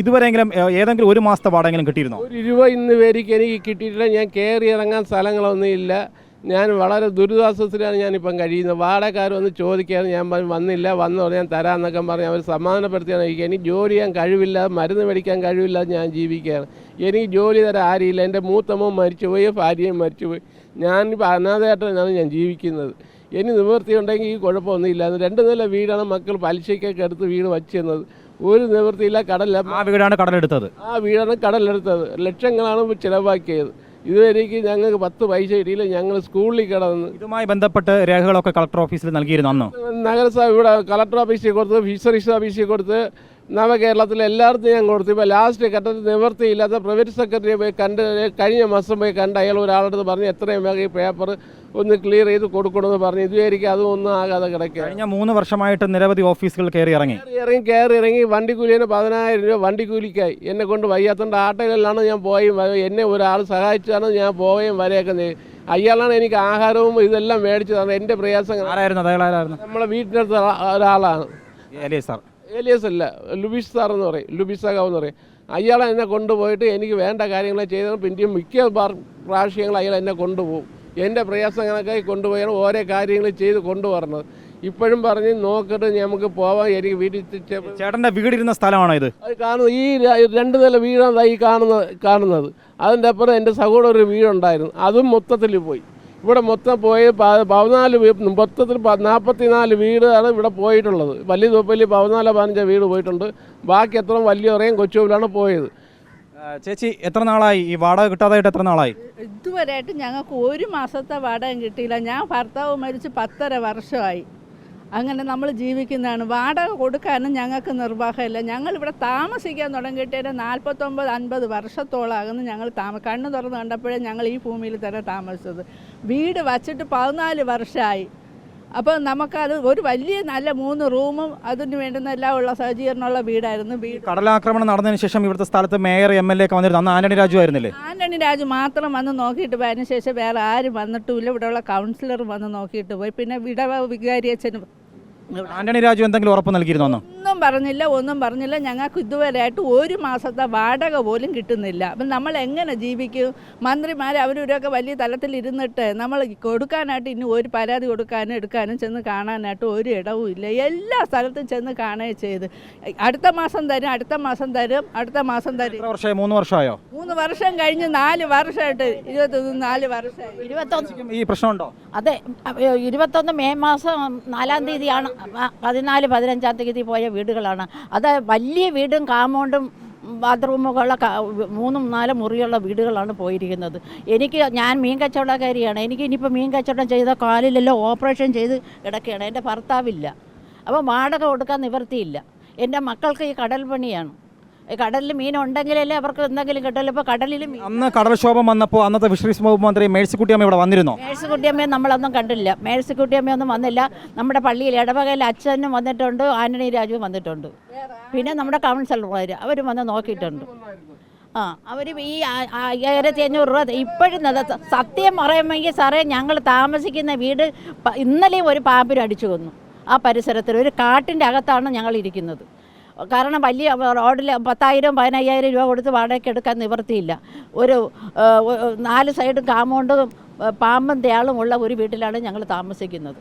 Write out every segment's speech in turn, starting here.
ഇതുവരെയെങ്കിലും ഏതെങ്കിലും ഒരു മാസത്തെ വാടകയെങ്കിലും കിട്ടിയിരുന്നോ? ഒരു രൂപ ഇന്ന് പേരിക്ക് എനിക്ക് കിട്ടിയിട്ടില്ല. ഞാൻ കയറി ഇറങ്ങാൻ സ്ഥലങ്ങളൊന്നും ഇല്ല. ഞാൻ വളരെ ദുരിതാശ്വാസത്തിലാണ് ഞാനിപ്പം കഴിയുന്നത്. വാടകക്കാർ വന്ന് ചോദിക്കാതെ ഞാൻ വന്നില്ല വന്നു ഞാൻ തരാമെന്നൊക്കെ പറഞ്ഞ് അവർ സമാധാനപ്പെടുത്തിയാണ്. എനിക്ക് എനിക്ക് ജോലി ചെയ്യാൻ കഴിവില്ല. മരുന്ന് മേടിക്കാൻ കഴിവില്ല ഞാൻ ജീവിക്കുകയാണ്. എനിക്ക് ജോലി തരാൻ ആരുമില്ല എന്റെ മൂത്തമ്മ മരിച്ചുപോയി ഭാര്യയും മരിച്ചുപോയി. ഞാനിപ്പോൾ അനാഥയായിട്ടാണ് ഞാൻ ജീവിക്കുന്നത്. ഇനി നിവൃത്തി ഉണ്ടെങ്കിൽ ഈ കുഴപ്പമൊന്നുമില്ല. രണ്ട് നില വീടാണ് മക്കൾ പലിശയ്ക്കൊക്കെ എടുത്ത് വീട് വച്ചിരുന്നത്. ഒരു നിവൃത്തിയില്ല കടല ആ വീടാണ് കടലെടുത്തത്. ആ വീടാണ് കടലെടുത്തത്. ലക്ഷങ്ങളാണ് ചിലവാക്കിയത്. ഇതുവരേക്ക് ഞങ്ങൾക്ക് പത്ത് പൈസ കിട്ടിയില്ല. ഞങ്ങൾ സ്കൂളിൽ കിടന്ന് ഇതുമായി ബന്ധപ്പെട്ട് രേഖകളൊക്കെ കളക്ടർ ഓഫീസിൽ നൽകിയിരുന്നു അന്ന്. നഗരസഭ ഇവിടെ കളക്ടർ ഓഫീസിൽ കൊടുത്ത് ഫിഷറീസ് ഓഫീസിൽ കൊടുത്ത് നവകേരളത്തിലെ എല്ലായിടത്തും ഞാൻ കൊടുത്തു. ഇപ്പോൾ ലാസ്റ്റ് ഘട്ടത്തിൽ നിവൃത്തിയില്ലാത്ത പ്രൈവറ്റ് സെക്രട്ടറിയെ പോയി കണ്ട് കഴിഞ്ഞ മാസം പോയി കണ്ട് അയാൾ ഒരാളടുത്ത് പറഞ്ഞ് എത്രയും വേഗം ഈ പേപ്പർ ഒന്ന് ക്ലിയർ ചെയ്ത് കൊടുക്കണമെന്ന് പറഞ്ഞു. ഇതുവരെയ്ക്ക് അതും ഒന്നും ആകാതെ കിടക്കുക. കഴിഞ്ഞ മൂന്ന് വർഷമായിട്ട് നിരവധി ഓഫീസുകൾ കയറി ഇറങ്ങി. ഇറങ്ങി കയറി ഇറങ്ങി. വണ്ടി കൂലിന് പതിനായിരം രൂപ വണ്ടി കൂലിക്കായി എന്നെ കൊണ്ട് വയ്യാത്തതുകൊണ്ട് ആട്ടയിലാണ് ഞാൻ പോയും എന്നെ ഒരാൾ സഹായിച്ചാണ് ഞാൻ പോവുകയും വരെയൊക്കെ. അയാളാണ് എനിക്ക് ആഹാരവും ഇതെല്ലാം മേടിച്ചു തന്നെ എന്റെ പ്രയാസം ആരായിരുന്നു? അയാളായിരുന്നു നമ്മളെ വീട്ടിനടുത്ത് ഒരാളാണ്. എലിയസ് സാർ. ഏലിയസ് അല്ല ലുബിഷ് സാർ എന്ന് പറയും. ലുബിഷ് സഖാവ് എന്ന് പറയും. അയാളെ എന്നെ കൊണ്ടുപോയിട്ട് എനിക്ക് വേണ്ട കാര്യങ്ങളെ ചെയ്തത് പിന്നെയും മിക്ക പ്രാ- പ്രാവശ്യങ്ങൾ അയാൾ എന്നെ കൊണ്ടുപോകും. എന്റെ പ്രയാസം കണക്കായി കൊണ്ടുപോയാണ് ഓരോ കാര്യങ്ങൾ ചെയ്ത് കൊണ്ടുവരണത് ഇപ്പോഴും പറഞ്ഞ് നോക്കിയിട്ട് നമുക്ക് പോവാം എനിക്ക് വീട്ടിൽ ചേട്ടന്റെ വീടിരുന്ന സ്ഥലമാണോ ഇത്? അത് കാണുന്നത് ഈ രണ്ട് നില വീടാണ് ഈ കാണുന്ന കാണുന്നത്. അതിന്റെ അപ്പുറം എന്റെ സഹോദരൻ ഒരു വീടുണ്ടായിരുന്നു. അതും മൊത്തത്തിൽ പോയി. ഇവിടെ മൊത്തം പോയി പതിനാല് മൊത്തത്തിൽ നാൽപ്പത്തിനാല് വീടാണ് ഇവിടെ പോയിട്ടുള്ളത്. വലിയ തോപ്പല്ലി പതിനാല് പതിനഞ്ച് വീട് പോയിട്ടുണ്ട്. ബാക്കി എത്ര വലിയവരെയും കൊച്ചുവിലാണ് പോയത്. ആ, ചേച്ചി എത്ര നാളായി? ഈ വാടക കിട്ടാതായിട്ട് എത്ര നാളായി? ഇതുവരെയായിട്ട് ഞങ്ങൾക്ക് ഒരു മാസത്തെ വാടക കിട്ടിയില്ല. ഞാൻ ഭർത്താവ് മരിച്ച് പത്തര വർഷമായി. അങ്ങനെ നമ്മൾ ജീവിക്കുന്നതാണ്. വാടക കൊടുക്കാനും ഞങ്ങൾക്ക് നിർവാഹമില്ല. ഞങ്ങൾ ഇവിടെ താമസിക്കാൻ തുടങ്ങിയിട്ട് നാൽപ്പത്തൊമ്പത് അൻപത് വർഷത്തോളാകുന്നു ഞങ്ങൾ താമ കണ്ണ് തുറന്ന് കണ്ടപ്പോഴേ ഞങ്ങൾ ഈ ഭൂമിയിൽ തന്നെ താമസിച്ചത്. വീട് വച്ചിട്ട് പതിനാല് വർഷമായി. അപ്പോൾ നമുക്കത് ഒരു വലിയ നല്ല മൂന്ന് റൂമും അതിന് വേണ്ടുന്ന എല്ലാം ഉള്ള സജ്ജീകരണമുള്ള വീടായിരുന്നു. വീട് കടലാക്രമണം നടന്നതിന് ശേഷം ഇവിടുത്തെ സ്ഥലത്ത് മേയർ എം എൽ എ ഒക്കെ വന്നിരുന്നു. അന്ന് ആന്റണി രാജു ആയിരുന്നില്ലേ? ആന്റണി രാജു മാത്രം വന്ന് നോക്കിയിട്ട് പോയി ശേഷം വേറെ ആരും വന്നിട്ടുമില്ല. ഇവിടെയുള്ള കൗൺസിലർ വന്ന് നോക്കിയിട്ട് പോയി. പിന്നെ വിടവ വികാരി അച്ഛനും ആന്റണി രാജു എന്തെങ്കിലും ഉറപ്പ് നൽകിയിരുന്നു പറഞ്ഞില്ല ഒന്നും പറഞ്ഞില്ല. ഞങ്ങൾക്ക് ഇതുവരെ ആയിട്ട് ഒരു മാസത്തെ വാടക പോലും കിട്ടുന്നില്ല. അപ്പം നമ്മൾ എങ്ങനെ ജീവിക്കും? മന്ത്രിമാർ അവരൊക്കെ വലിയ തലത്തിൽ ഇരുന്നിട്ട് നമ്മൾ കൊടുക്കാനായിട്ട് ഇനി ഒരു പരാതി കൊടുക്കാനും എടുക്കാനും ചെന്ന് കാണാനായിട്ട് ഒരു ഇടവും ഇല്ല. എല്ലാ സ്ഥലത്തും ചെന്ന് കാണുകയും ചെയ്ത്. അടുത്ത മാസം തരും അടുത്ത മാസം തരും അടുത്ത മാസം തരും. മൂന്ന് വർഷമായോ? മൂന്ന് വർഷം കഴിഞ്ഞ് നാല് വർഷമായിട്ട് ഇരുപത്തൊന്ന് നാല് വർഷം. ഇരുപത്തൊന്ന്. ഈ പ്രശ്നമുണ്ടോ? അതെ. ഇരുപത്തൊന്ന് മെയ് മാസം നാലാം തീയതിയാണ് പതിനാല് പതിനഞ്ചാം തീയതി പോയ വീടുകളാണ്. അത് വലിയ വീടും കാമ്പൗണ്ടും ബാത്റൂമുകളുള്ള മൂന്നും നാലും മുറിയുള്ള വീടുകളാണ് പോയിരിക്കുന്നത്. എനിക്ക് ഞാൻ മീൻ കച്ചവടക്കാരിയാണ്. എനിക്ക് ഇനിയിപ്പോൾ മീൻ കച്ചവടം ചെയ്ത കാലിലെല്ലാം ഓപ്പറേഷൻ ചെയ്ത് കിടക്കുകയാണ്. എന്റെ ഭർത്താവില്ല. അപ്പോൾ വാടക കൊടുക്കാൻ നിവർത്തിയില്ല എന്റെ മക്കൾക്ക് ഈ കടൽ പണിയാണ് കടലിൽ മീൻ ഉണ്ടെങ്കിലല്ലേ അവർക്ക് എന്തെങ്കിലും കിട്ടുമല്ലോ ഇപ്പോൾ കടലിൽ മീൻ അന്ന് കടൽക്ഷോഭം വന്നപ്പോൾ അന്നത്തെ ഫിഷറീസ് വകുപ്പ് മന്ത്രി മേഴ്സിക്കുട്ടിയമ്മ ഇവിടെ വന്നിരുന്നോ? മേഴ്സിക്കുട്ടിയമ്മയെ നമ്മളൊന്നും കണ്ടില്ല. മേഴ്സിക്കുട്ടിയമ്മയൊന്നും വന്നില്ല. നമ്മുടെ പള്ളിയിൽ ഇടവകയിൽ അച്ഛനും വന്നിട്ടുണ്ട് ആന്റണി രാജുവും വന്നിട്ടുണ്ട്. പിന്നെ നമ്മുടെ കൗൺസിലർമാർ അവരും വന്ന് നോക്കിയിട്ടുണ്ട്. ആ അവർ ഈ അയ്യായിരത്തി അഞ്ഞൂറ് രൂപ ഇപ്പോഴും സത്യം പറയുമെങ്കിൽ സാറേ ഞങ്ങൾ താമസിക്കുന്ന വീട് ഇന്നലെയും ഒരു പാമ്പിനടിച്ചു കൊന്നു. ആ പരിസരത്തിൽ ഒരു കാട്ടിന്റെ അകത്താണ് ഞങ്ങൾ ഇരിക്കുന്നത് കാരണം വലിയ റോഡിൽ പത്തായിരം പതിനയ്യായിരം രൂപ കൊടുത്ത് വാടകയ്ക്ക് എടുക്കാൻ നിവൃത്തിയില്ല. ഒരു നാല് സൈഡും കാമ്പൗണ്ടും ആ, പാമ്പും തേളും ഉള്ള ഒരു വീട്ടിലാണ് ഞങ്ങൾ താമസിക്കുന്നത്.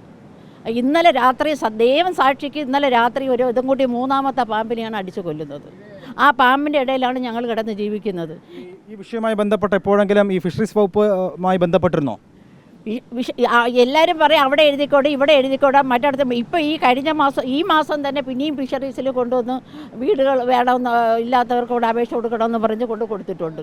ഇന്നലെ രാത്രി ദൈവം സാക്ഷിക്ക് ഇന്നലെ രാത്രി ഒരു ഇതും കൂടി മൂന്നാമത്തെ പാമ്പിനെയാണ് അടിച്ചു കൊല്ലുന്നത്. ആ പാമ്പിന്റെ ഇടയിലാണ് ഞങ്ങൾ കിടന്ന് ജീവിക്കുന്നത്. ഈ വിഷയവുമായി ബന്ധപ്പെട്ട് എപ്പോഴെങ്കിലും ഈ ഫിഷറീസ് വകുപ്പുമായി ബന്ധപ്പെട്ടിരുന്നോ? എല്ലാവരും പറയും അവിടെ എഴുതിക്കോടെ ഇവിടെ എഴുതിക്കോട്ടെ മറ്റടുത്ത് ഇപ്പോൾ ഈ കഴിഞ്ഞ മാസം ഈ മാസം തന്നെ പിന്നെയും ഫിഷറീസിൽ കൊണ്ടുവന്ന് വീടുകൾ വേണമെന്ന് ഇല്ലാത്തവർക്ക് ഇവിടെ അപേക്ഷ കൊടുക്കണമെന്ന് പറഞ്ഞ് കൊണ്ട് കൊടുത്തിട്ടുണ്ട്.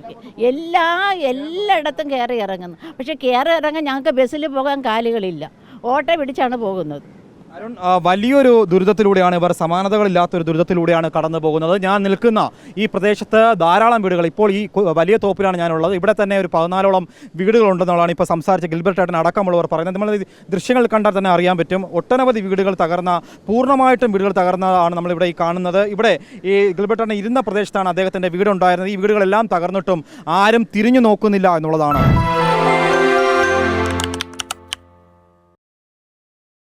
എല്ലാ എല്ലായിടത്തും കയറി ഇറങ്ങുന്നു. പക്ഷേ കയറി ഇറങ്ങാൻ ഞങ്ങൾക്ക് ബസ്സിൽ പോകാൻ കാലുകളില്ല. ഓട്ടോ പിടിച്ചാണ് പോകുന്നത്. അരുൺ വലിയൊരു ദുരിതത്തിലൂടെയാണ് ഇവർ സമാനതകളില്ലാത്തൊരു ദുരിതത്തിലൂടെയാണ് കടന്നു പോകുന്നത് ഞാൻ നിൽക്കുന്ന ഈ പ്രദേശത്ത് ധാരാളം വീടുകൾ. ഇപ്പോൾ ഈ വലിയ തോപ്പിലാണ് ഞാനുള്ളത്. ഇവിടെ തന്നെ ഒരു പതിനാലോളം വീടുകളുണ്ടെന്നുള്ളതാണ് ഇപ്പോൾ സംസാരിച്ച ഗിൽബർട്ട് ഏട്ടൻ അടക്കമുള്ളവർ പറയുന്നത്. നമ്മൾ ദൃശ്യങ്ങൾ കണ്ടാൽ തന്നെ അറിയാൻ പറ്റും. ഒട്ടനവധി വീടുകൾ തകർന്ന പൂർണമായിട്ടും വീടുകൾ തകർന്നതാണ് നമ്മളിവിടെ ഈ കാണുന്നത്. ഇവിടെ ഈ ഗിൽബർട്ട് ഏട്ടൻ ഇരുന്ന പ്രദേശത്താണ് അദ്ദേഹത്തിന്റെ വീടുണ്ടായിരുന്നത്. ഈ വീടുകളെല്ലാം തകർന്നിട്ടും ആരും തിരിഞ്ഞു നോക്കുന്നില്ല എന്നുള്ളതാണ്.